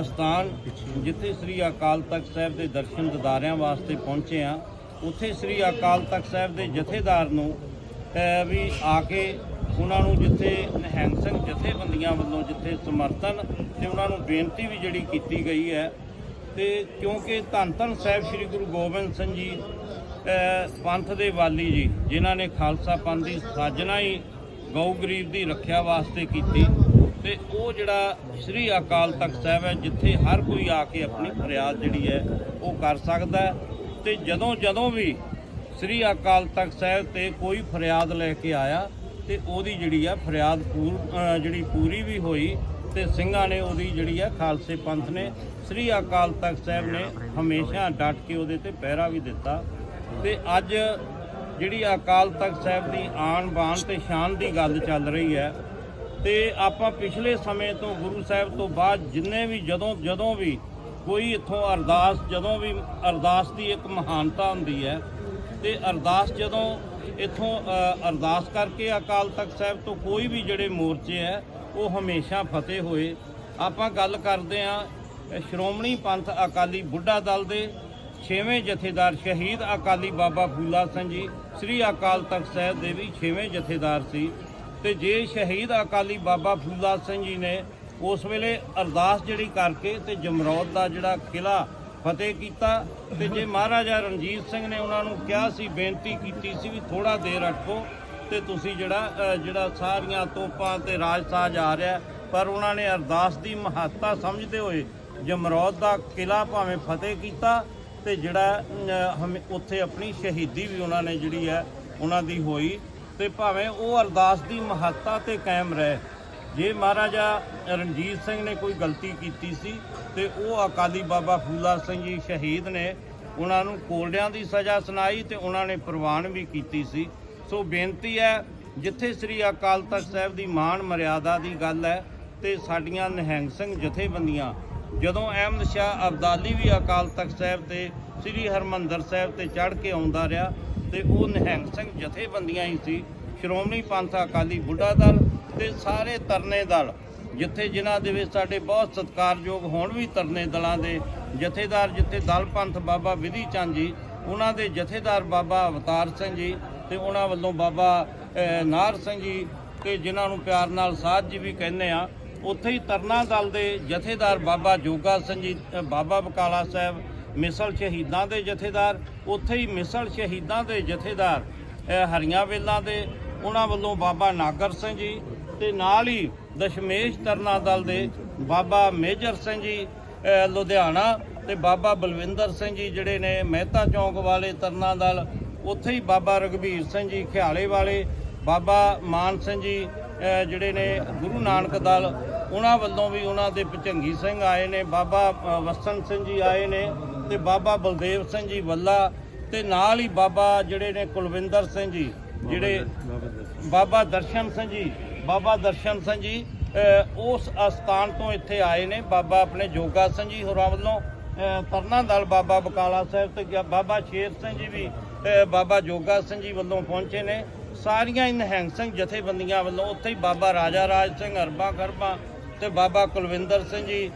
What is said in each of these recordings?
ਅਸਥਾਨ ਜਿੱਥੇ ਸ੍ਰੀ ਅਕਾਲ ਤਖਤ ਸਾਹਿਬ ਦੇ ਦਰਸ਼ਨ ਦਿਦਾਰਿਆਂ ਵਾਸਤੇ ਪਹੁੰਚੇ ਆ ਉੱਥੇ ਸ੍ਰੀ ਅਕਾਲ ਤਖਤ ਸਾਹਿਬ ਦੇ ਜਥੇਦਾਰ ਨੂੰ ਵੀ ਆ ਕੇ ਉਹਨਾਂ ਨੂੰ ਜਿੱਥੇ ਨਿਹੰਗ ਸਿੰਘ ਜਥੇਬੰਦੀਆਂ ਵੱਲੋਂ ਜਿੱਥੇ ਸਮਰਥਨ ਤੇ ਉਹਨਾਂ ਨੂੰ ਬੇਨਤੀ ਵੀ ਜਿਹੜੀ ਕੀਤੀ ਗਈ ਹੈ ਤੇ ਕਿਉਂਕਿ ਧੰਨ ਧੰਨ ਸਾਹਿਬ ਸ੍ਰੀ ਗੁਰੂ ਗੋਬਿੰਦ ਸਿੰਘ ਜੀ ਪੰਥ ਦੇ ਵਾਲੀ ਜੀ, ਜਿਨ੍ਹਾਂ ਨੇ ਖਾਲਸਾ ਪੰਥ ਦੀ ਸਾਜਨਾ ਹੀ ਗਊ ਗਰੀਬ ਦੀ ਰੱਖਿਆ ਵਾਸਤੇ ਕੀਤੀ। ਤੇ ਉਹ ਜਿਹੜਾ ਸ੍ਰੀ ਅਕਾਲ ਤਖਤ ਸਾਹਿਬ ਹੈ, ਜਿੱਥੇ ਹਰ ਕੋਈ ਆ ਕੇ ਆਪਣੀ ਫਰਿਆਦ ਜਿਹੜੀ ਹੈ, ਉਹ ਕਰ ਸਕਦਾ ਹੈ। ਤੇ ਜਦੋਂ ਜਦੋਂ ਵੀ ਸ੍ਰੀ ਅਕਾਲ ਤਖਤ ਸਾਹਿਬ ਤੇ ਕੋਈ ਫਰਿਆਦ ਲੈ ਕੇ ਆਇਆ, ਤੇ ਉਹਦੀ ਜਿਹੜੀ ਆ ਫਰਿਆਦ ਪੂਰ ਜਿਹੜੀ ਪੂਰੀ ਵੀ ਹੋਈ, ਤੇ ਸਿੰਘਾਂ ਨੇ ਉਹਦੀ ਜਿਹੜੀ ਆ ਖਾਲਸੇ ਪੰਥ ਨੇ, ਸ੍ਰੀ ਅਕਾਲ ਤਖਤ ਸਾਹਿਬ ਨੇ ਹਮੇਸ਼ਾ ਡਟ ਕੇ ਉਹਦੇ ਤੇ ਪਹਿਰਾ ਵੀ ਦਿੱਤਾ। ਤੇ ਅੱਜ ਜਿਹੜੀ ਅਕਾਲ ਤਖਤ ਸਾਹਿਬ ਦੀ ਆਣ ਬਾਣ ਤੇ ਸ਼ਾਨ ਦੀ ਗੱਲ ਚੱਲ ਰਹੀ ਹੈ ਤੇ ਆਪਾਂ ਪਿਛਲੇ ਸਮੇਂ ਤੋਂ ਗੁਰੂ ਸਾਹਿਬ ਤੋਂ ਬਾਅਦ ਜਿੰਨੇ ਵੀ ਜਦੋਂ ਜਦੋਂ ਵੀ ਕੋਈ ਇੱਥੋਂ ਅਰਦਾਸ, ਜਦੋਂ ਵੀ ਅਰਦਾਸ ਦੀ ਇੱਕ ਮਹਾਨਤਾ ਹੁੰਦੀ ਹੈ, ਤੇ ਅਰਦਾਸ ਜਦੋਂ ਇੱਥੋਂ ਅਰਦਾਸ ਕਰਕੇ ਅਕਾਲ ਤਖਤ ਸਾਹਿਬ ਤੋਂ ਕੋਈ ਵੀ ਜਿਹੜੇ ਮੋਰਚੇ ਹੈ, ਉਹ ਹਮੇਸ਼ਾ ਫਤਿਹ ਹੋਏ। ਆਪਾਂ ਗੱਲ ਕਰਦੇ ਆ ਸ਼੍ਰੋਮਣੀ ਪੰਥ ਅਕਾਲੀ ਬੁੱਢਾ ਦਲ ਦੇ ਛੇਵੇਂ ਜਥੇਦਾਰ ਸ਼ਹੀਦ ਅਕਾਲੀ ਬਾਬਾ ਫੂਲਾ ਸਿੰਘ ਜੀ, ਸ੍ਰੀ ਅਕਾਲ ਤਖਤ ਸਾਹਿਬ ਦੇ ਵੀ ਛੇਵੇਂ ਜਥੇਦਾਰ ਸੀ। ਤੇ ਜੇ ਸ਼ਹੀਦ ਅਕਾਲੀ ਬਾਬਾ ਫੂਲਾ ਸਿੰਘ ਜੀ ਨੇ ਉਸ ਵੇਲੇ ਅਰਦਾਸ ਜਿਹੜੀ ਕਰਕੇ ਤੇ ਜਮਰੌਦ ਦਾ ਜਿਹੜਾ ਕਿਲਾ ਫਤਿਹ ਕੀਤਾ ਤੇ ਜੇ ਮਹਾਰਾਜਾ ਰਣਜੀਤ ਸਿੰਘ ਨੇ ਉਹਨਾਂ ਨੂੰ ਕਿਹਾ ਸੀ ਬੇਨਤੀ ਕੀਤੀ ਸੀ ਵੀ ਥੋੜਾ ਦੇਰ ਰੱਖੋ ਤੇ ਤੁਸੀਂ ਜਿਹੜਾ ਜਿਹੜਾ ਸਾਰੀਆਂ ਤੋਪਾਂ ਤੇ ਰਾਜਸਾਜ ਆ ਰਿਹਾ ਪਰ ਉਹਨਾਂ ਨੇ ਅਰਦਾਸ ਦੀ ਮਹੱਤਤਾ ਸਮਝਦੇ ਹੋਏ ਜਮਰੌਦ ਦਾ ਕਿਲਾ ਭਾਵੇਂ ਫਤਿਹ ਕੀਤਾ ਤੇ ਜਿਹੜਾ ਅ, ਉੱਥੇ ਆਪਣੀ ਸ਼ਹੀਦੀ ਵੀ ਉਹਨਾਂ ਨੇ ਜਿਹੜੀ ਹੈ ਉਹਨਾਂ ਦੀ ਹੋਈ ਤੇ ਭਾਵੇਂ ਉਹ ਅਰਦਾਸ ਦੀ ਮਹੱਤਤਾ ਤੇ ਕਾਇਮ ਰਹੇ। ਜੇ ਮਹਾਰਾਜਾ ਰਣਜੀਤ ਸਿੰਘ ਨੇ ਕੋਈ ਗਲਤੀ ਕੀਤੀ ਸੀ ਤੇ ਉਹ ਅਕਾਲੀ ਬਾਬਾ ਫੂਲਾ ਸਿੰਘ ਜੀ ਸ਼ਹੀਦ ਨੇ ਉਹਨਾਂ ਨੂੰ ਕੋਲਡਿਆਂ ਦੀ ਸਜ਼ਾ ਸੁਣਾਈ ਤੇ ਉਹਨਾਂ ਨੇ ਪ੍ਰਵਾਨ ਵੀ ਕੀਤੀ ਸੀ। ਸੋ ਬੇਨਤੀ ਹੈ, ਜਿੱਥੇ ਸ੍ਰੀ ਅਕਾਲ ਤਖਤ ਸਾਹਿਬ ਦੀ ਮਾਣ ਮਰਿਆਦਾ ਦੀ ਗੱਲ ਹੈ ਤੇ ਸਾਡੀਆਂ ਨਿਹੰਗ ਸਿੰਘ ਜਥੇਬੰਦੀਆਂ, ਜਦੋਂ ਅਹਿਮਦ ਸ਼ਾਹ ਅਬਦਾਲੀ ਵੀ ਅਕਾਲ ਤਖਤ ਸਾਹਿਬ ਤੇ ਸ੍ਰੀ ਹਰਮੰਦਰ ਸਾਹਿਬ ਤੇ ਚੜ੍ਹ ਕੇ ਆਉਂਦਾ ਰਿਹਾ ਤੇ ਉਹ ਨਿਹੰਗ ਸਿੰਘ ਜਥੇਬੰਦੀਆਂ ਹੀ ਸੀ। ਸ਼੍ਰੋਮਣੀ ਪੰਥ ਅਕਾਲੀ ਬੁੱਢਾ ਦਲ ਤੇ ਸਾਰੇ ਤਰਨੇ ਦਲ, ਜਿੱਥੇ ਜਿਨ੍ਹਾਂ ਦੇ ਵਿੱਚ ਸਾਡੇ ਬਹੁਤ ਸਤਿਕਾਰਯੋਗ ਹੋਣ ਵੀ ਤਰਨੇ ਦਲਾਂ ਦੇ ਜਥੇਦਾਰ, ਜਿੱਥੇ ਦਲ ਪੰਥ ਬਾਬਾ ਵਿਧੀ ਚੰਦ ਜੀ, ਉਹਨਾਂ ਦੇ ਜਥੇਦਾਰ ਬਾਬਾ ਅਵਤਾਰ ਸਿੰਘ ਜੀ ਤੇ ਉਹਨਾਂ ਵੱਲੋਂ ਬਾਬਾ ਨਾਰ ਸਿੰਘ ਜੀ ਤੇ ਜਿਨ੍ਹਾਂ ਨੂੰ ਪਿਆਰ ਨਾਲ ਸਾਧ ਜੀ ਵੀ ਕਹਿੰਦੇ ਆ। ਉੱਥੇ ਹੀ ਤਰਨਾ ਦਲ ਦੇ ਜਥੇਦਾਰ ਬਾਬਾ ਜੋਗਾ ਸਿੰਘ ਜੀ ਬਾਬਾ ਬਕਾਲਾ ਸਾਹਿਬ ਮਿਸਲ ਸ਼ਹੀਦਾਂ ਦੇ ਜਥੇਦਾਰ ਉੱਥੇ ਹੀ ਮਿਸਲ ਸ਼ਹੀਦਾਂ ਦੇ ਜਥੇਦਾਰ ਹਰੀਆਂ ਵੇਲਾਂ ਦੇ ਉਹਨਾਂ ਵੱਲੋਂ ਬਾਬਾ ਨਾਗਰ ਸਿੰਘ ਜੀ ਤੇ ਨਾਲ ਹੀ ਦਸ਼ਮੇਸ਼ ਤਰਨਾ ਦਲ ਦੇ ਬਾਬਾ ਮੇਜਰ ਸਿੰਘ ਜੀ ਲੁਧਿਆਣਾ ਤੇ ਬਾਬਾ ਬਲਵਿੰਦਰ ਸਿੰਘ ਜੀ ਜਿਹੜੇ ਨੇ ਮਹਿਤਾ ਚੌਂਕ ਵਾਲੇ ਤਰਨਾ ਦਲ ਉੱਥੇ ਹੀ ਬਾਬਾ ਰਗਵੀਰ ਸਿੰਘ ਜੀ ਖਿਆਲੇ ਵਾਲੇ ਬਾਬਾ ਮਾਨ ਸਿੰਘ ਜੀ ਜਿਹੜੇ ਨੇ ਗੁਰੂ ਨਾਨਕ ਦਲ ਉਹਨਾਂ ਵੱਲੋਂ ਵੀ ਉਹਨਾਂ ਦੇ ਭਚੰਗੀ ਸਿੰਘ ਆਏ ਨੇ ਬਾਬਾ ਅ, ਵਸਨ ਸਿੰਘ ਜੀ ਆਏ ਨੇ ਤੇ ਬਾਬਾ ਬਲਦੇਵ ਸਿੰਘ ਜੀ ਵੱਲਾ ਤੇ ਨਾਲ ਹੀ ਬਾਬਾ ਜਿਹੜੇ ਨੇ ਕੁਲਵਿੰਦਰ ਸਿੰਘ ਜੀ ਜਿਹੜੇ ਬਾਬਾ ਦਰਸ਼ਨ ਸਿੰਘ ਜੀ ਬਾਬਾ ਦਰਸ਼ਨ ਸਿੰਘ ਜੀ ਉਸ ਅਸਥਾਨ ਤੋਂ ਇੱਥੇ ਆਏ ਨੇ। ਬਾਬਾ ਆਪਣੇ ਜੋਗਾ ਸਿੰਘ ਜੀ ਹੋਰਾਂ ਵੱਲੋਂ ਤਰਨਾ ਦਲ ਬਾਬਾ ਬਕਾਲਾ ਸਾਹਿਬ ਤੇ ਬਾਬਾ ਸ਼ੇਰ ਸਿੰਘ ਜੀ ਵੀ ਬਾਬਾ ਜੋਗਾ ਸਿੰਘ ਜੀ ਵੱਲੋਂ ਪਹੁੰਚੇ ਨੇ। ਸਾਰੀਆਂ ਹੀ ਨਿਹੰਗ ਸਿੰਘ ਜਥੇਬੰਦੀਆਂ ਵੱਲੋਂ ਉੱਥੇ ਹੀ ਬਾਬਾ ਰਾਜਾ ਰਾਜ ਸਿੰਘ ਅਰਬਾ ਖਰਬਾ ਤੇ ਬਾਬਾ ਕੁਲਵਿੰਦਰ ਸਿੰਘ ਜੀ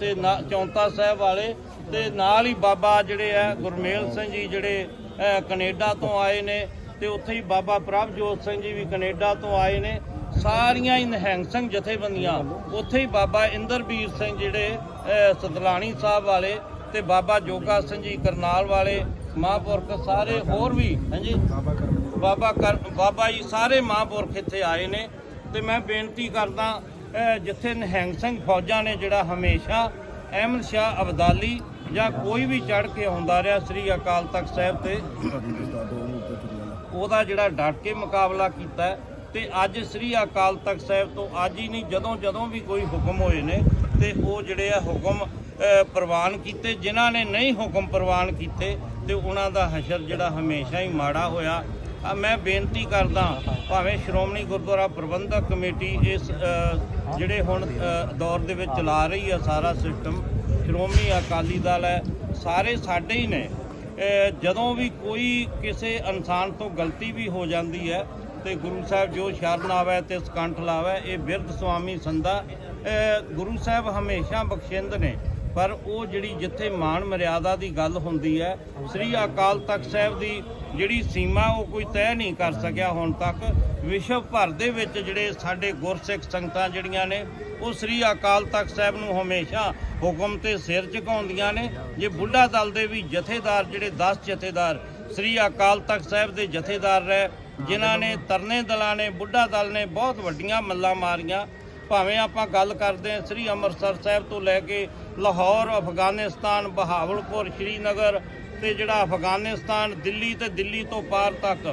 ਤੇ ਚੌਂਤਾ ਸਾਹਿਬ ਵਾਲੇ ਤੇ ਨਾਲ ਹੀ ਬਾਬਾ ਜਿਹੜੇ ਆ ਗੁਰਮੇਲ ਸਿੰਘ ਜੀ ਜਿਹੜੇ ਅ, ਕੈਨੇਡਾ ਤੋਂ ਆਏ ਨੇ ਤੇ ਉੱਥੇ ਹੀ ਬਾਬਾ ਪ੍ਰਭਜੋਤ ਸਿੰਘ ਜੀ ਵੀ ਕੈਨੇਡਾ ਤੋਂ ਆਏ ਨੇ। ਸਾਰੀਆਂ ਹੀ ਨਿਹੰਗ ਸਿੰਘ ਜਥੇਬੰਦੀਆਂ ਉੱਥੇ ਹੀ ਬਾਬਾ ਇੰਦਰਬੀਰ ਸਿੰਘ ਜਿਹੜੇ ਸਤਲਾਣੀ ਸਾਹਿਬ ਵਾਲੇ ਤੇ ਬਾਬਾ ਜੋਗਾ ਸਿੰਘ ਜੀ ਕਰਨਾਲ ਵਾਲੇ ਮਹਾਂਪੁਰਖ ਸਾਰੇ ਹੋਰ ਵੀ ਹਾਂਜੀ ਬਾਬਾ ਕਰ ਬਾਬਾ ਜੀ ਸਾਰੇ ਮਹਾਂਪੁਰਖ ਇੱਥੇ ਆਏ ਨੇ। ਤੇ ਮੈਂ ਬੇਨਤੀ ਕਰਦਾ ਜਿੱਥੇ ਨਿਹੰਗ ਸਿੰਘ ਫੌਜਾਂ ਨੇ ਜਿਹੜਾ ਹਮੇਸ਼ਾ ਅਹਿਮਦ ਸ਼ਾਹ ਅਬਦਾਲੀ ਜਾਂ ਕੋਈ ਵੀ ਚੜ ਕੇ ਆਉਂਦਾ ਰਿਹਾ ਸ੍ਰੀ ਅਕਾਲ ਤਖਤ ਸਾਹਿਬ ਤੇ, ਉਹਦਾ ਜਿਹੜਾ ਡਟ ਕੇ ਮੁਕਾਬਲਾ ਕੀਤਾ ਹੈ ਤੇ ਅੱਜ ਸ੍ਰੀ ਅਕਾਲ ਤਖਤ ਸਾਹਿਬ ਤੋਂ ਅੱਜ ਹੀ ਨਹੀਂ, ਜਦੋਂ ਜਦੋਂ ਵੀ ਕੋਈ ਹੁਕਮ ਹੋਏ ਨੇ ਤੇ ਉਹ ਜਿਹੜੇ ਆ ਹੁਕਮ ਪ੍ਰਵਾਨ ਕੀਤੇ, ਜਿਨ੍ਹਾਂ ਨੇ ਨਹੀਂ ਹੁਕਮ ਪ੍ਰਵਾਨ ਕੀਤੇ ਤੇ ਉਹਨਾਂ ਦਾ ਹਸ਼ਰ ਜਿਹੜਾ ਹਮੇਸ਼ਾ ਹੀ ਮਾੜਾ ਹੋਇਆ। ਮੈਂ ਬੇਨਤੀ ਕਰਦਾ ਭਾਵੇਂ ਸ਼੍ਰੋਮਣੀ ਗੁਰਦੁਆਰਾ ਪ੍ਰਬੰਧਕ ਕਮੇਟੀ ਇਸ ਜਿਹੜੇ ਹੁਣ ਦੌਰ ਦੇ ਵਿੱਚ ਚਲਾ ਰਹੀ ਹੈ ਸਾਰਾ ਸਿਸਟਮ ਸ਼੍ਰੋਮਣੀ ਅਕਾਲੀ ਦਲ ਹੈ, ਸਾਰੇ ਸਾਡੇ ਹੀ ਨੇ। ਜਦੋਂ ਵੀ ਕੋਈ ਕਿਸੇ ਇਨਸਾਨ ਤੋਂ ਗਲਤੀ ਵੀ ਹੋ ਜਾਂਦੀ ਹੈ ਤੇ ਗੁਰੂ ਸਾਹਿਬ ਜੋ ਸ਼ਰਨ ਆਵੇ ਤੇ ਸਕੰਠ ਲਾਵੇ, ਇਹ ਬਿਰਧ ਸੁਆਮੀ ਸੰਦਾ ਗੁਰੂ ਸਾਹਿਬ ਹਮੇਸ਼ਾ ਬਖਸ਼ਿੰਦ ਨੇ। ਪਰ ਉਹ ਜਿਹੜੀ ਜਿੱਥੇ ਮਾਣ ਮਰਿਆਦਾ ਦੀ ਗੱਲ ਹੁੰਦੀ ਹੈ, ਸ੍ਰੀ ਅਕਾਲ ਤਖਤ ਸਾਹਿਬ ਦੀ ਜਿਹੜੀ ਸੀਮਾ ਉਹ ਕੋਈ ਤੈਅ ਨਹੀਂ ਕਰ ਸਕਿਆ ਹੁਣ ਤੱਕ। ਵਿਸ਼ਵ ਭਰ ਦੇ ਵਿੱਚ ਜਿਹੜੇ ਸਾਡੇ ਗੁਰਸਿੱਖ ਸੰਗਤਾਂ ਜਿਹੜੀਆਂ ਨੇ, ਉਹ ਸ੍ਰੀ ਅਕਾਲ ਤਖਤ ਸਾਹਿਬ ਨੂੰ ਹਮੇਸ਼ਾ ਹੁਕਮ ਤੇ ਸਿਰ ਝੁਕਾਉਂਦੀਆਂ ਨੇ। ਜੇ ਬੁੱਢਾ ਦਲ ਦੇ ਵੀ ਜਥੇਦਾਰ, ਜਿਹੜੇ 10 ਜਥੇਦਾਰ ਸ੍ਰੀ ਅਕਾਲ ਤਖਤ ਸਾਹਿਬ ਦੇ ਜਥੇਦਾਰ ਰਹੇ, ਜਿਨ੍ਹਾਂ ਨੇ ਤਰਨੇ ਦਲਾਂ ਨੇ, ਬੁੱਢਾ ਦਲ ਨੇ ਬਹੁਤ ਵੱਡੀਆਂ ਮੱਲਾਂ ਮਾਰੀਆਂ। ਭਾਵੇਂ ਆਪਾਂ ਗੱਲ ਕਰਦੇ ਹਾਂ ਸ੍ਰੀ ਅੰਮ੍ਰਿਤਸਰ ਸਾਹਿਬ ਤੋਂ ਲੈ ਕੇ ਲਾਹੌਰ, ਅਫਗਾਨਿਸਤਾਨ, ਬਹਾਵਲਪੁਰ, ਸ਼੍ਰੀਨਗਰ ਤੇ ਜਿਹੜਾ ਅਫਗਾਨਿਸਤਾਨ ਦਿੱਲੀ ਤੇ ਦਿੱਲੀ ਤੋਂ ਪਾਰ ਤੱਕ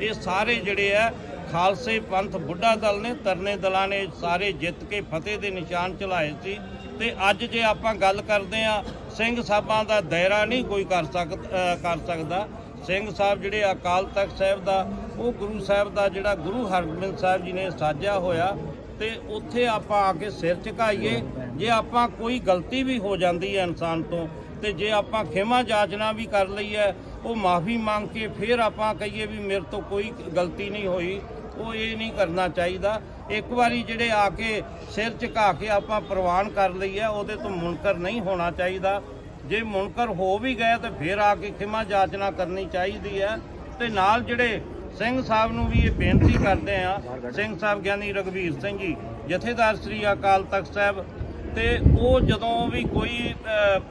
ਇਹ ਸਾਰੇ ਜਿਹੜੇ ਆ, ਖਾਲਸੇ ਪੰਥ ਬੁੱਢਾ ਦਲ ਨੇ ਤਰਨੇ ਦਲਾਂ ਨੇ ਸਾਰੇ ਜਿੱਤ ਕੇ ਫਤਿਹ ਦੇ ਨਿਸ਼ਾਨ ਚਲਾਏ ਸੀ। ਤੇ ਅੱਜ ਜੇ ਆਪਾਂ ਗੱਲ ਕਰਦੇ ਆ ਸਿੰਘ ਸਾਹਿਬਾਂ ਦਾ ਦਾਇਰਾ ਨਹੀਂ ਕੋਈ ਕਰ ਸਕ ਕਰ ਸਕਦਾ। ਸਿੰਘ ਸਾਹਿਬ ਜਿਹੜੇ ਅਕਾਲ ਤਖਤ ਸਾਹਿਬ ਦਾ, ਉਹ ਗੁਰੂ ਸਾਹਿਬ ਦਾ ਜਿਹੜਾ ਗੁਰੂ ਹਰਗੋਬਿੰਦ ਸਾਹਿਬ ਜੀ ਨੇ ਸਾਜਿਆ ਹੋਇਆ, ਤੇ ਉੱਥੇ ਆਪਾਂ ਆ ਕੇ ਸਿਰ ਝੁਕਾਈਏ। ਜੇ ਆਪਾਂ ਕੋਈ ਗਲਤੀ ਵੀ ਹੋ ਜਾਂਦੀ ਹੈ ਇਨਸਾਨ ਤੋਂ ਤੇ ਜੇ ਆਪਾਂ ਖਿਮਾ ਜਾਚਨਾ ਵੀ ਕਰ ਲਈ ਹੈ, ਉਹ ਮਾਫੀ ਮੰਗ ਕੇ ਫਿਰ ਆਪਾਂ ਕਹੀਏ ਵੀ ਮੇਰੇ ਤੋਂ ਕੋਈ ਗਲਤੀ ਨਹੀਂ ਹੋਈ, ਉਹ ਇਹ ਨਹੀਂ ਕਰਨਾ ਚਾਹੀਦਾ। ਇੱਕ ਵਾਰੀ ਜਿਹੜੇ ਆ ਕੇ ਸਿਰ ਝੁਕਾ ਕੇ ਆਪਾਂ ਪ੍ਰਵਾਨ ਕਰ ਲਈ ਹੈ, ਉਹਦੇ ਤੋਂ ਮੁਨਕਰ ਨਹੀਂ ਹੋਣਾ ਚਾਹੀਦਾ। ਜੇ ਮੁਨਕਰ ਹੋ ਵੀ ਗਏ ਤਾਂ ਫਿਰ ਆ ਕੇ ਖਿਮਾ ਜਾਚਨਾ ਕਰਨੀ ਚਾਹੀਦੀ ਹੈ। ਤੇ ਨਾਲ ਜਿਹੜੇ ਸਿੰਘ ਸਾਹਿਬ ਨੂੰ ਵੀ ਇਹ ਬੇਨਤੀ ਕਰਦੇ ਆ ਸਿੰਘ ਸਾਹਿਬ ਗਿਆਨੀ ਰਗਵੀਰ ਸਿੰਘ ਜੀ, ਜਥੇਦਾਰ ਸ੍ਰੀ ਅਕਾਲ ਤਖਤ ਸਾਹਿਬ ਤੇ ਉਹ ਜਦੋਂ ਵੀ ਕੋਈ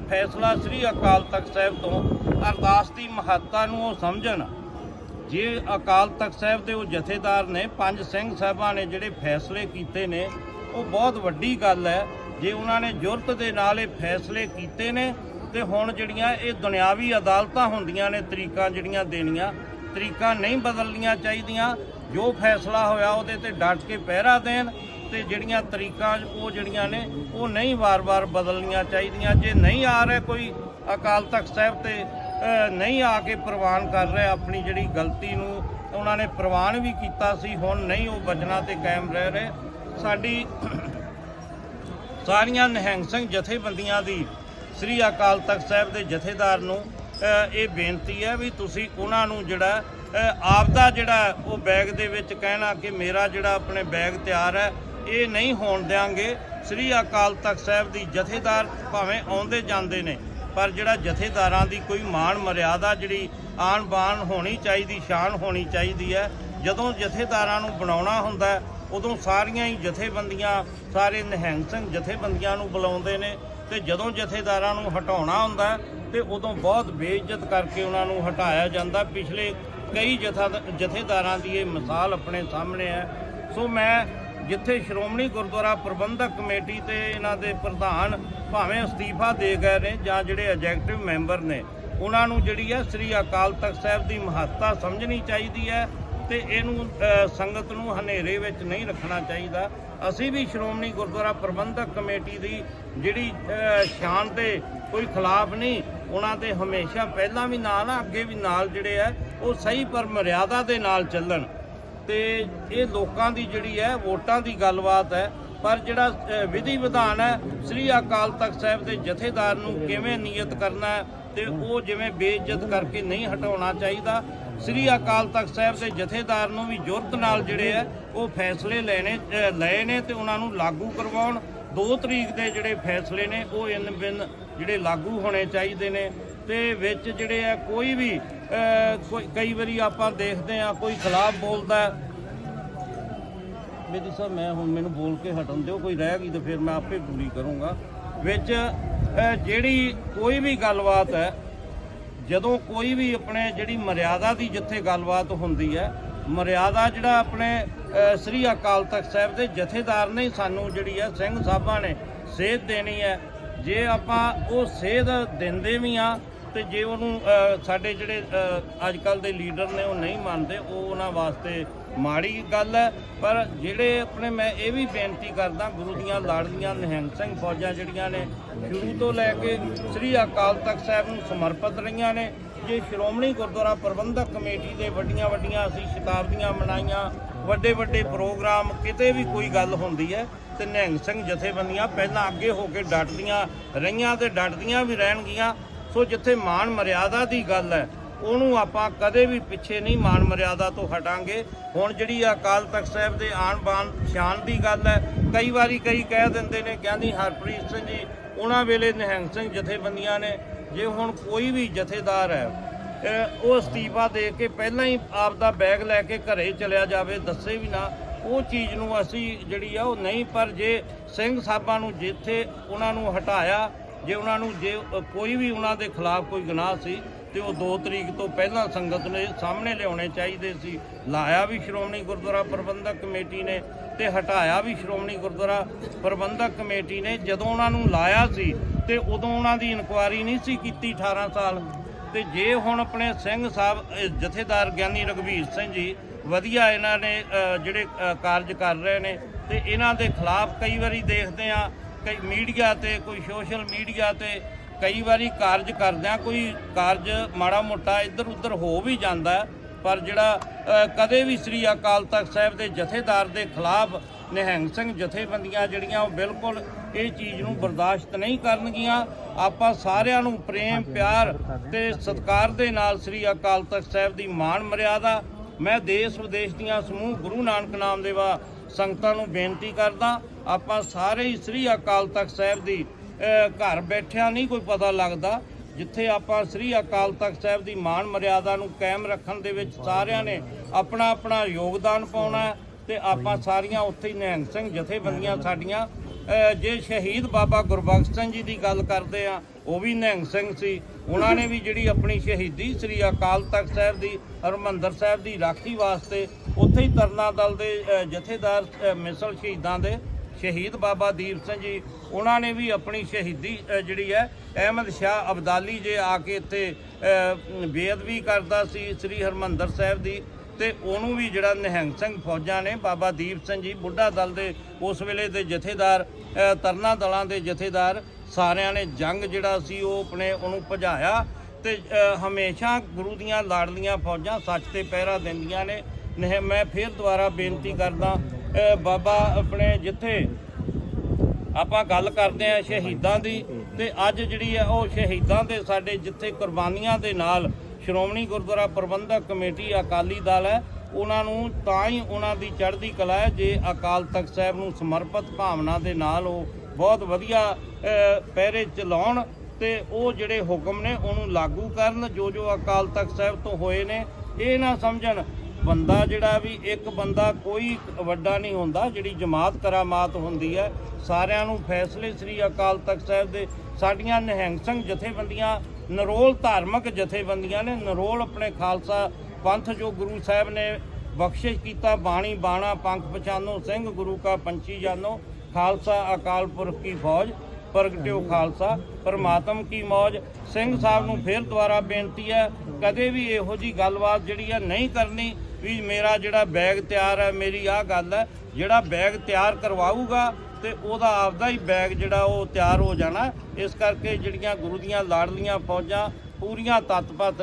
ਫੈਸਲਾ ਸ੍ਰੀ ਅਕਾਲ ਤਖਤ ਸਾਹਿਬ ਤੋਂ ਅਰਦਾਸ ਦੀ ਮਹੱਤਤਾ ਨੂੰ ਉਹ ਸਮਝਣ, ਜੇ ਅਕਾਲ ਤਖਤ ਸਾਹਿਬ ਦੇ ਉਹ ਜਥੇਦਾਰ ਨੇ, ਪੰਜ ਸਿੰਘ ਸਾਹਿਬਾਂ ਨੇ ਜਿਹੜੇ ਫੈਸਲੇ ਕੀਤੇ ਨੇ, ਉਹ ਬਹੁਤ ਵੱਡੀ ਗੱਲ ਹੈ। ਜੇ ਉਹਨਾਂ ਨੇ ਜੁਰਤ ਦੇ ਨਾਲ ਇਹ ਫੈਸਲੇ ਕੀਤੇ ਨੇ, ਤੇ ਹੁਣ ਜਿਹੜੀਆਂ ਇਹ ਦੁਨਿਆਵੀ ਅਦਾਲਤਾਂ ਹੁੰਦੀਆਂ ਨੇ, ਤਰੀਕਾਂ ਜਿਹੜੀਆਂ ਦੇਣੀਆਂ, ਤਰੀਕਾਂ ਨਹੀਂ ਬਦਲਣੀਆਂ ਚਾਹੀਦੀਆਂ, ਜੋ ਫੈਸਲਾ ਹੋਇਆ ਉਹਦੇ ਤੇ ਡਟ ਕੇ ਪਹਿਰਾ ਦੇਣ, ਤੇ ਜਿਹੜੀਆਂ ਤਰੀਕਾਂ ਉਹ ਜਿਹੜੀਆਂ ਨੇ ਉਹ ਨਹੀਂ ਵਾਰ-ਵਾਰ ਬਦਲਣੀਆਂ ਚਾਹੀਦੀਆਂ। ਜੇ ਨਹੀਂ ਆ ਰਿਹਾ ਕੋਈ ਅਕਾਲ ਤਖਤ ਸਾਹਿਬ ਤੇ ਨਹੀਂ ਆ ਕੇ ਪ੍ਰਵਾਨ ਕਰ ਰਿਹਾ ਆਪਣੀ ਜਿਹੜੀ ਗਲਤੀ ਨੂੰ ਉਹਨਾਂ ਨੇ ਪ੍ਰਵਾਨ ਵੀ ਕੀਤਾ ਸੀ ਹੁਣ ਨਹੀਂ ਉਹ ਬਚਣਾ ਤੇ ਕਾਇਮ ਰਹਿ ਰਹੇ। ਸਾਡੀ ਸਾਰੀਆਂ ਨਿਹੰਗ ਸਿੰਘ ਜਥੇਬੰਦੀਆਂ ਦੀ ਸ੍ਰੀ ਅਕਾਲ ਤਖਤ ਸਾਹਿਬ ਦੇ ਜਥੇਦਾਰ ਨੂੰ ਇਹ ਬੇਨਤੀ ਹੈ ਵੀ ਤੁਸੀਂ ਉਹਨਾਂ ਨੂੰ ਜਿਹੜਾ ਅ, ਆਪ ਦਾ ਜਿਹੜਾ ਉਹ ਬੈਗ ਦੇ ਵਿੱਚ ਕਹਿਣਾ ਕਿ ਮੇਰਾ ਜਿਹੜਾ ਆਪਣੇ ਬੈਗ ਤਿਆਰ ਹੈ ਇਹ ਨਹੀਂ ਹੋਣ ਦਿਆਂਗੇ। ਸ੍ਰੀ ਅਕਾਲ ਤਖਤ ਸਾਹਿਬ ਦੀ ਜਥੇਦਾਰ ਭਾਵੇਂ ਆਉਂਦੇ ਜਾਂਦੇ ਨੇ ਪਰ ਜਿਹੜਾ ਜਥੇਦਾਰਾਂ ਦੀ ਕੋਈ ਮਾਣ ਮਰਿਆਦਾ ਜਿਹੜੀ ਆਣ ਬਾਣ ਹੋਣੀ ਚਾਹੀਦੀ ਸ਼ਾਨ ਹੋਣੀ ਚਾਹੀਦੀ ਹੈ ਜਦੋਂ ਜਥੇਦਾਰਾਂ ਨੂੰ ਬਣਾਉਣਾ ਹੁੰਦਾ ਉਦੋਂ ਸਾਰੀਆਂ ਹੀ ਜਥੇਬੰਦੀਆਂ ਸਾਰੇ ਨਿਹੰਗ ਸਿੰਘ ਜਥੇਬੰਦੀਆਂ ਨੂੰ ਬੁਲਾਉਂਦੇ ਨੇ ਤੇ ਜਦੋਂ ਜਥੇਦਾਰਾਂ ਨੂੰ ਹਟਾਉਣਾ ਹੁੰਦਾ ਹੈ, ਤੇ ਉਦੋਂ ਬਹੁਤ ਬੇਇੱਜ਼ਤ ਕਰਕੇ ਉਹਨਾਂ ਨੂੰ ਹਟਾਇਆ ਜਾਂਦਾ। ਪਿਛਲੇ ਕਈ ਜਥਾ ਜਥੇਦਾਰਾਂ ਦੀ ਇਹ ਮਿਸਾਲ ਆਪਣੇ ਸਾਹਮਣੇ ਹੈ। ਸੋ ਮੈਂ ਜਿੱਥੇ ਸ਼੍ਰੋਮਣੀ ਗੁਰਦੁਆਰਾ ਪ੍ਰਬੰਧਕ ਕਮੇਟੀ ਤੇ ਇਹਨਾਂ ਦੇ ਪ੍ਰਧਾਨ ਭਾਵੇਂ ਅਸਤੀਫਾ ਦੇ ਗਏ ਨੇ ਜਾਂ ਜਿਹੜੇ ਐਗਜ਼ੈਕਟਿਵ ਮੈਂਬਰ ਨੇ, ਉਹਨਾਂ ਨੂੰ ਜਿਹੜੀ ਹੈ ਸ੍ਰੀ ਅਕਾਲ ਤਖਤ ਸਾਹਿਬ ਦੀ ਮਹੱਤਤਾ ਸਮਝਣੀ ਚਾਹੀਦੀ ਹੈ ਤੇ ਇਹਨੂੰ ਸੰਗਤ ਨੂੰ ਹਨੇਰੇ ਵਿੱਚ ਨਹੀਂ ਰੱਖਣਾ ਚਾਹੀਦਾ। ਅਸੀਂ ਵੀ ਸ਼੍ਰੋਮਣੀ ਗੁਰਦੁਆਰਾ ਪ੍ਰਬੰਧਕ ਕਮੇਟੀ ਦੀ ਜਿਹੜੀ ਸ਼ਾਨ ਤੇ ਕੋਈ ਖਿਲਾਫ ਨਹੀਂ, ਉਹਨਾਂ ਦੇ ਹਮੇਸ਼ਾ ਪਹਿਲਾਂ ਵੀ ਨਾਲ ਆ, ਅੱਗੇ ਵੀ ਨਾਲ ਜਿਹੜੇ ਆ, ਉਹ ਸਹੀ ਪਰ ਮਰਿਆਦਾ ਦੇ ਨਾਲ ਚੱਲਣ। ਤੇ ਇਹ ਲੋਕਾਂ ਦੀ ਜਿਹੜੀ ਹੈ, ਵੋਟਾਂ ਦੀ ਗੱਲਬਾਤ ਹੈ। ਪਰ ਜਿਹੜਾ ਵਿਧੀ ਵਿਧਾਨ ਹੈ, ਸ੍ਰੀ ਅਕਾਲ ਤਖਤ ਸਾਹਿਬ ਦੇ ਜਥੇਦਾਰ ਨੂੰ ਕਿਵੇਂ ਨਿਯਤ ਕਰਨਾ ਹੈ ਤੇ ਉਹ ਜਿਵੇਂ ਬੇਇੱਜ਼ਤ ਕਰਕੇ ਨਹੀਂ ਹਟਾਉਣਾ ਚਾਹੀਦਾ, ਸ੍ਰੀ ਅਕਾਲ ਤਖਤ ਸਾਹਿਬ ਦੇ ਜਥੇਦਾਰ ਨੂੰ ਵੀ ਜੁਰਤ ਨਾਲ ਜਿਹੜੇ ਆ ਉਹ ਫੈਸਲੇ ਲੈਣੇ ਲਏ ਨੇ ਤੇ ਉਹਨਾਂ ਨੂੰ ਲਾਗੂ ਕਰਵਾਉਣ। 2 ਤਰੀਕ ਦੇ ਜਿਹੜੇ ਫੈਸਲੇ ਨੇ, ਉਹ ਇਨ ਬਿਨ ਜਿਹੜੇ ਲਾਗੂ ਹੋਣੇ ਚਾਹੀਦੇ ਨੇ। ਤੇ ਵਿੱਚ ਜਿਹੜੇ ਆ, ਕੋਈ ਵੀ ਕੋਈ, ਕਈ ਵਾਰੀ ਆਪਾਂ ਦੇਖਦੇ ਆ, ਕੋਈ ਖਿਲਾਫ ਬੋਲਦਾ ਹੈ। ਮੇਰੀ ਸਾਹਿਬ, ਮੈਂ ਹੁਣ ਮੈਨੂੰ ਬੋਲ ਕੇ ਹਟਣ ਦਿਓ, ਕੋਈ ਰਹਿ ਗਈ ਤਾਂ ਫਿਰ ਮੈਂ ਆਪੇ ਪੂਰੀ ਕਰੂੰਗਾ ਵਿੱਚ ਜਿਹੜੀ ਕੋਈ ਵੀ ਗੱਲਬਾਤ ਹੈ, ਜਦੋਂ ਕੋਈ ਵੀ ਆਪਣੇ ਜਿਹੜੀ ਮਰਿਆਦਾ ਦੀ ਜਿੱਥੇ ਗੱਲਬਾਤ ਹੁੰਦੀ ਹੈ, ਮਰਿਆਦਾ ਜਿਹੜਾ ਆਪਣੇ ਸ੍ਰੀ ਅਕਾਲ ਤਖਤ ਸਾਹਿਬ ਦੇ ਜਥੇਦਾਰ ਨੇ ਸਾਨੂੰ ਜਿਹੜੀ ਹੈ, ਸਿੰਘ ਸਾਹਿਬਾਂ ਨੇ ਸੇਧ ਦੇਣੀ ਹੈ ਜੇ ਆਪਾਂ ਉਹ ਸੇਧ ਦਿੰਦੇ ਵੀ ਆ ਤੇ ਜੇ ਉਹਨੂੰ ਸਾਡੇ ਜਿਹੜੇ ਅੱਜ ਕੱਲ ਦੇ ਲੀਡਰ ਨੇ ਉਹ ਨਹੀਂ ਮੰਨਦੇ, ਉਹ ਉਹਨਾਂ ਵਾਸਤੇ ਮਾੜੀ ਗੱਲ ਹੈ। ਪਰ ਜਿਹੜੇ ਆਪਣੇ, ਮੈਂ ਇਹ ਵੀ ਬੇਨਤੀ ਕਰਦਾ, ਗੁਰੂ ਦੀਆਂ ਲਾੜਲੀਆਂ ਨਿਹੰਗ ਸਿੰਘ ਫੌਜਾਂ ਜਿਹੜੀਆਂ ਨੇ, ਸ਼ੁਰੂ ਤੋਂ ਲੈ ਕੇ ਸ੍ਰੀ ਅਕਾਲ ਤਖਤ ਸਾਹਿਬ ਨੂੰ ਸਮਰਪਿਤ ਰਹੀਆਂ ਨੇ। ਜੇ ਸ਼੍ਰੋਮਣੀ ਗੁਰਦੁਆਰਾ ਪ੍ਰਬੰਧਕ ਕਮੇਟੀ ਦੇ ਵੱਡੀਆਂ ਵੱਡੀਆਂ ਅਸੀਂ ਸ਼ਤਾਬਦੀਆਂ ਮਨਾਈਆਂ ਵੱਡੇ ਵੱਡੇ ਪ੍ਰੋਗਰਾਮ, ਕਿਤੇ ਵੀ ਕੋਈ ਗੱਲ ਹੁੰਦੀ ਹੈ, ਤੇ ਨਿਹੰਗ ਸਿੰਘ ਜਥੇਬੰਦੀਆਂ ਪਹਿਲਾਂ ਅੱਗੇ ਹੋ ਕੇ ਡਟਦੀਆਂ ਰਹੀਆਂ ਤੇ ਡਟਦੀਆਂ ਵੀ ਰਹਿਣਗੀਆਂ। ਸੋ ਜਿੱਥੇ ਮਾਣ ਮਰਿਆਦਾ ਦੀ ਗੱਲ ਹੈ, ਉਹਨੂੰ ਆਪਾਂ ਕਦੇ ਵੀ ਪਿੱਛੇ ਨਹੀਂ ਮਾਨ ਮਰਿਆਦਾ ਤੋਂ ਹਟਾਂਗੇ। ਹੁਣ ਜਿਹੜੀ ਅਕਾਲ ਤਖਤ ਸਾਹਿਬ ਦੇ ਆਣ ਬਾਣ ਸ਼ਾਨ ਦੀ ਗੱਲ ਹੈ, ਕਈ ਵਾਰੀ ਕਈ ਕਹਿ ਦਿੰਦੇ ਨੇ, ਕਹਿੰਦੀ ਹਰਪ੍ਰੀਤ ਸਿੰਘ ਜੀ, ਉਹਨਾਂ ਵੇਲੇ ਨਿਹੰਗ ਸਿੰਘ ਜਥੇਬੰਦੀਆਂ ਨੇ, ਜੇ ਹੁਣ ਕੋਈ ਵੀ ਜਥੇਦਾਰ ਹੈ ਉਹ ਅਸਤੀਫਾ ਦੇ ਕੇ ਪਹਿਲਾਂ ਹੀ ਆਪ ਦਾ ਬੈਗ ਲੈ ਕੇ ਘਰੇ ਚਲਿਆ ਜਾਵੇ, ਦੱਸੇ ਵੀ ਨਾ, ਉਹ ਚੀਜ਼ ਨੂੰ ਅਸੀਂ ਜਿਹੜੀ ਆ ਉਹ ਨਹੀਂ, ਪਰ ਜੇ ਸਿੰਘ ਸਾਹਿਬਾਂ ਨੂੰ ਜਿੱਥੇ ਉਹਨਾਂ ਨੂੰ ਹਟਾਇਆ ਜੇ ਉਹਨਾਂ ਨੂੰ, ਜੇ ਕੋਈ ਵੀ ਉਹਨਾਂ ਦੇ ਖਿਲਾਫ ਕੋਈ ਗੁਨਾਹ ਸੀ, ਤੇ ਉਹ 2 ਤਰੀਕ ਤੋਂ ਪਹਿਲਾਂ ਸੰਗਤ ਨੇ ਸਾਹਮਣੇ ਲਿਆਉਣੇ ਚਾਹੀਦੇ ਸੀ। ਲਾਇਆ ਵੀ ਸ਼੍ਰੋਮਣੀ ਗੁਰਦੁਆਰਾ ਪ੍ਰਬੰਧਕ ਕਮੇਟੀ ਨੇ ਤੇ ਹਟਾਇਆ ਵੀ ਸ਼੍ਰੋਮਣੀ ਗੁਰਦੁਆਰਾ ਪ੍ਰਬੰਧਕ ਕਮੇਟੀ ਨੇ। ਜਦੋਂ ਉਹਨਾਂ ਨੂੰ ਲਾਇਆ ਸੀ ਤੇ ਉਦੋਂ ਉਹਨਾਂ ਦੀ ਇਨਕੁਆਰੀ ਨਹੀਂ ਸੀ ਕੀਤੀ 18 ਸਾਲ। ਤੇ ਜੇ ਹੁਣ ਆਪਣੇ ਸਿੰਘ ਸਾਹਿਬ ਜਥੇਦਾਰ ਗਿਆਨੀ ਰਘਵੀਰ ਸਿੰਘ ਜੀ ਵਧੀਆ ਇਹਨਾਂ ਨੇ ਜਿਹੜੇ ਕਾਰਜ ਕਰ ਰਹੇ ਨੇ ਤੇ ਇਹਨਾਂ ਦੇ ਖਿਲਾਫ ਕਈ ਵਾਰੀ ਦੇਖਦੇ ਆ ਕਈ ਮੀਡੀਆ ਤੇ ਕੋਈ ਸੋਸ਼ਲ ਮੀਡੀਆ ਤੇ ਕਈ ਵਾਰੀ ਕਾਰਜ ਕਰਦਿਆਂ ਕੋਈ ਕਾਰਜ ਮਾੜਾ ਮੋਟਾ ਇੱਧਰ ਉੱਧਰ ਹੋ ਵੀ ਜਾਂਦਾ ਪਰ ਜਿਹੜਾ ਕਦੇ ਵੀ ਸ੍ਰੀ ਅਕਾਲ ਤਖਤ ਸਾਹਿਬ ਦੇ ਜਥੇਦਾਰ ਦੇ ਖਿਲਾਫ ਨਿਹੰਗ ਸਿੰਘ ਜਥੇਬੰਦੀਆਂ ਜਿਹੜੀਆਂ ਉਹ ਬਿਲਕੁਲ ਇਹ ਚੀਜ਼ ਨੂੰ ਬਰਦਾਸ਼ਤ ਨਹੀਂ ਕਰਨਗੀਆਂ। ਆਪਾਂ ਸਾਰਿਆਂ ਨੂੰ ਪ੍ਰੇਮ ਪਿਆਰ ਤੇ ਸਤਿਕਾਰ ਦੇ ਨਾਲ ਸ੍ਰੀ ਅਕਾਲ ਤਖਤ ਸਾਹਿਬ ਦੀ ਮਾਣ ਮਰਿਆਦਾ। ਮੈਂ ਦੇਸ਼ ਵਿਦੇਸ਼ ਦੀਆਂ ਸਮੂਹ ਗੁਰੂ ਨਾਨਕ ਨਾਮ ਦੇਵਾ ਸੰਗਤਾਂ ਨੂੰ ਬੇਨਤੀ ਕਰਦਾ ਆਪਾਂ ਸਾਰੇ ਹੀ ਸ੍ਰੀ ਅਕਾਲ ਤਖਤ ਸਾਹਿਬ ਦੀ ਘਰ ਬੈਠਿਆਂ ਨਹੀਂ ਕੋਈ ਪਤਾ ਲੱਗਦਾ, ਜਿੱਥੇ ਆਪਾਂ ਸ੍ਰੀ ਅਕਾਲ ਤਖਤ ਸਾਹਿਬ ਦੀ ਮਾਣ ਮਰਿਆਦਾ ਨੂੰ ਕਾਇਮ ਰੱਖਣ ਦੇ ਵਿੱਚ ਸਾਰਿਆਂ ਨੇ ਆਪਣਾ ਆਪਣਾ ਯੋਗਦਾਨ ਪਾਉਣਾ ਹੈ ਤੇ ਆਪਾਂ ਸਾਰੀਆਂ ਉੱਥੇ ਹੀ ਨਿਹੰਗ ਸਿੰਘ ਜਥੇਬੰਦੀਆਂ ਸਾਡੀਆਂ ਜੇ ਸ਼ਹੀਦ ਬਾਬਾ ਗੁਰਬਖਸ਼ ਸਿੰਘ ਜੀ ਦੀ ਗੱਲ ਕਰਦੇ ਆ ਉਹ ਵੀ ਨਿਹੰਗ ਸਿੰਘ ਸੀ। ਉਹਨਾਂ ਨੇ ਵੀ ਜਿਹੜੀ ਆਪਣੀ ਸ਼ਹੀਦੀ ਸ੍ਰੀ ਅਕਾਲ ਤਖਤ ਸਾਹਿਬ ਦੀ, ਹਰਮੰਦਰ ਸਾਹਿਬ ਦੀ ਰਾਖੀ ਵਾਸਤੇ ਉੱਥੇ ਹੀ ਤਰਨਾ ਦਲ ਦੇ ਜਥੇਦਾਰ ਮਿਸਲ ਸ਼ਹੀਦਾਂ ਦੇ ਸ਼ਹੀਦ ਬਾਬਾ ਦੀਪ ਸਿੰਘ ਜੀ ਉਹਨਾਂ ਨੇ ਵੀ ਆਪਣੀ ਸ਼ਹੀਦੀ ਜਿਹੜੀ ਹੈ ਅਹਿਮਦ ਸ਼ਾਹ ਅਬਦਾਲੀ ਜੇ ਆ ਕੇ ਇੱਥੇ ਅ, ਬੇਅਦਬੀ ਕਰਦਾ ਸੀ ਸ੍ਰੀ ਹਰਮੰਦਰ ਸਾਹਿਬ ਦੀ ਤੇ ਉਹਨੂੰ ਵੀ ਜਿਹੜਾ ਨਿਹੰਗ ਸਿੰਘ ਫੌਜਾਂ ਨੇ ਬਾਬਾ ਦੀਪ ਸਿੰਘ ਜੀ ਬੁੱਢਾ ਦਲ ਦੇ ਉਸ ਵੇਲੇ ਦੇ ਜਥੇਦਾਰ ਅ, ਤਰਨਾ ਦਲਾਂ ਦੇ ਜਥੇਦਾਰ ਸਾਰਿਆਂ ਨੇ ਜੰਗ ਜਿਹੜਾ ਸੀ ਉਹ ਆਪਣੇ ਉਹਨੂੰ ਭਜਾਇਆ ਤੇ ਹਮੇਸ਼ਾ ਗੁਰੂ ਦੀਆਂ ਲਾੜਲੀਆਂ ਫੌਜਾਂ ਸੱਚ ਤੇ ਪਹਿਰਾ ਦਿੰਦੀਆਂ ਨੇ। ਨਹਿ- ਮੈਂ ਫਿਰ ਦੁਬਾਰਾ ਬੇਨਤੀ ਕਰਦਾ ਬਾਬਾ ਆਪਣੇ ਜਿੱਥੇ ਆਪਾਂ ਗੱਲ ਕਰਦੇ ਆ ਸ਼ਹੀਦਾਂ ਦੀ, ਤੇ ਅੱਜ ਜਿਹੜੀ ਹੈ ਉਹ ਸ਼ਹੀਦਾਂ ਦੇ ਸਾਡੇ ਜਿੱਥੇ ਕੁਰਬਾਨੀਆਂ ਦੇ ਨਾਲ ਸ਼੍ਰੋਮਣੀ ਗੁਰਦੁਆਰਾ ਪ੍ਰਬੰਧਕ ਕਮੇਟੀ ਅਕਾਲੀ ਦਲ ਹੈ, ਉਹਨਾਂ ਨੂੰ ਤਾਂ ਹੀ ਉਹਨਾਂ ਦੀ ਚੜ੍ਹਦੀ ਕਲਾ ਹੈ ਜੇ ਅਕਾਲ ਤਖਤ ਸਾਹਿਬ ਨੂੰ ਸਮਰਪਿਤ ਭਾਵਨਾ ਦੇ ਨਾਲ ਉਹ ਬਹੁਤ ਵਧੀਆ ਪਹਿਰੇ ਚਲਾਉਣ ਤੇ ਉਹ ਜਿਹੜੇ ਹੁਕਮ ਨੇ ਉਹਨੂੰ ਲਾਗੂ ਕਰਨ ਜੋ ਜੋ ਅਕਾਲ ਤਖਤ ਸਾਹਿਬ ਤੋਂ ਹੋਏ ਨੇ, ਇਹ ਨਾ ਸਮਝਣ ਬੰਦਾ ਜਿਹੜਾ ਵੀ, ਇੱਕ ਬੰਦਾ ਕੋਈ ਵੱਡਾ ਨਹੀਂ ਹੁੰਦਾ, ਜਿਹੜੀ ਜਮਾਤ ਕਰਾਮਾਤ ਹੁੰਦੀ ਹੈ, ਸਾਰਿਆਂ ਨੂੰ ਫੈਸਲੇ ਸ੍ਰੀ ਅਕਾਲ ਤਖਤ ਸਾਹਿਬ ਦੇ, ਸਾਡੀਆਂ ਨਿਹੰਗ ਸਿੰਘ ਜਥੇਬੰਦੀਆਂ, ਨਰੋਲ ਧਾਰਮਿਕ ਜਥੇਬੰਦੀਆਂ ਨੇ, ਨਰੋਲ ਆਪਣੇ ਖਾਲਸਾ ਪੰਥ ਜੋ ਗੁਰੂ ਸਾਹਿਬ ਨੇ ਬਖਸ਼ਿਸ਼ ਕੀਤਾ, ਬਾਣੀ, ਬਾਣਾ, ਪੰਖ ਪਛਾਨੋ, ਸਿੰਘ, ਗੁਰੂ ਕਾ ਪੰਛੀ ਜਾਨੋ, ਖਾਲਸਾ ਅਕਾਲ ਪੁਰਖ ਕੀ ਫੌਜ, ਪ੍ਰਗਟਿਓ ਖਾਲਸਾ, ਪਰਮਾਤਮ ਕੀ ਮੌਜ। ਸਿੰਘ ਸਾਹਿਬ ਨੂੰ ਫਿਰ ਦੁਬਾਰਾ ਬੇਨਤੀ ਹੈ, ਕਦੇ ਵੀ ਇਹੋ ਜੀ ਗੱਲਬਾਤ ਜਿਹੜੀ ਹੈ ਨਹੀਂ ਕਰਨੀ ਵੀ ਮੇਰਾ ਜਿਹੜਾ ਬੈਗ ਤਿਆਰ ਹੈ ਮੇਰੀ ਆਹ ਗੱਲ ਹੈ ਜਿਹੜਾ ਬੈਗ ਤਿਆਰ ਕਰਵਾਊਗਾ ਤੇ ਉਹਦਾ ਆਪਦਾ ਹੀ ਬੈਗ ਜਿਹੜਾ ਉਹ ਤਿਆਰ ਹੋ ਜਾਣਾ। ਇਸ ਕਰਕੇ ਜਿਹੜੀਆਂ ਗੁਰੂ ਦੀਆਂ ਲਾਡਲੀਆਂ ਫੌਜਾਂ ਪੂਰੀਆਂ ਤਤਪਤ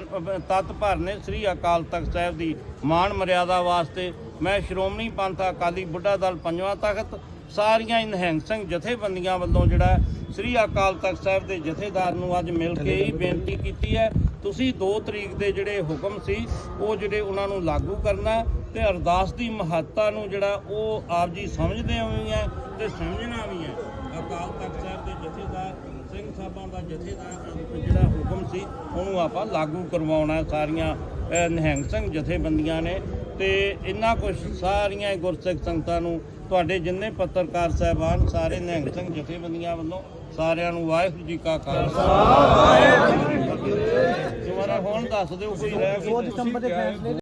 ਤਤ ਭਰ ਨੇ ਸ੍ਰੀ ਅਕਾਲ ਤਖਤ ਸਾਹਿਬ ਦੀ ਮਾਣ ਮਰਿਆਦਾ ਵਾਸਤੇ ਮੈਂ ਸ਼੍ਰੋਮਣੀ ਪੰਥ ਅਕਾਲੀ ਬੁੱਢਾ ਦਲ ਪੰਜਵਾਂ ਤਖਤ ਸਾਰੀਆਂ ਸਿੰਘ ਜਥੇਬੰਦੀਆਂ ਵੱਲੋਂ ਜਿਹੜਾ ਸ੍ਰੀ ਅਕਾਲ ਤਖਤ ਸਾਹਿਬ ਦੇ ਜਥੇਦਾਰ ਨੂੰ ਅੱਜ ਮਿਲ ਕੇ ਹੀ ਬੇਨਤੀ ਕੀਤੀ ਹੈ ਤੁਸੀਂ 2 ਤਰੀਕ ਦੇ ਜਿਹੜੇ ਹੁਕਮ ਸੀ, ਉਹ ਜਿਹੜੇ ਉਹਨਾਂ ਨੂੰ ਲਾਗੂ ਕਰਨਾ ਹੈ ਤੇ ਅਰਦਾਸ ਦੀ ਮਹੱਤਤਾ ਨੂੰ ਜਿਹੜਾ ਉਹ ਆਪ ਜੀ ਸਮਝਦੇ ਵੀ ਹੈ ਤੇ ਸਮਝਣਾ ਵੀ ਹੈ। ਅਕਾਲ ਤਖਤ ਸਾਹਿਬ ਦੇ ਜਥੇਦਾਰ, ਸਿੰਘ ਸਾਹਿਬਾਂ ਦਾ ਜਥੇਦਾਰ ਜਿਹੜਾ ਹੁਕਮ ਸੀ, ਉਹਨੂੰ ਆਪਾਂ ਲਾਗੂ ਕਰਵਾਉਣਾ ਸਾਰੀਆਂ ਨਿਹੰਗ ਸਿੰਘ ਜਥੇਬੰਦੀਆਂ ਨੇ ਤੇ ਇੰਨਾ ਕੁਝ ਸਾਰੀਆਂ ਗੁਰਸਿੱਖ ਸੰਗਤਾਂ ਨੂੰ, ਤੁਹਾਡੇ ਜਿੰਨੇ ਪੱਤਰਕਾਰ ਸਹਿਬਾਨ, ਸਾਰੇ ਨਿਹੰਗ ਸਿੰਘ ਜਥੇਬੰਦੀਆਂ ਵੱਲੋਂ ਸਾਰਿਆਂ ਨੂੰ ਵਾਹਿਗੁਰੂ ਜੀ ਕਾ ਖਾਲਸਾ। ਵਾਹਿਗੁਰੂ ਜੀ ਕੀ ਫਤਿਹ ਦੁਬਾਰਾ ਹੁਣ ਦੱਸ ਦਿਓ ਕੋਈ ਰਹਿ ਗਿਆ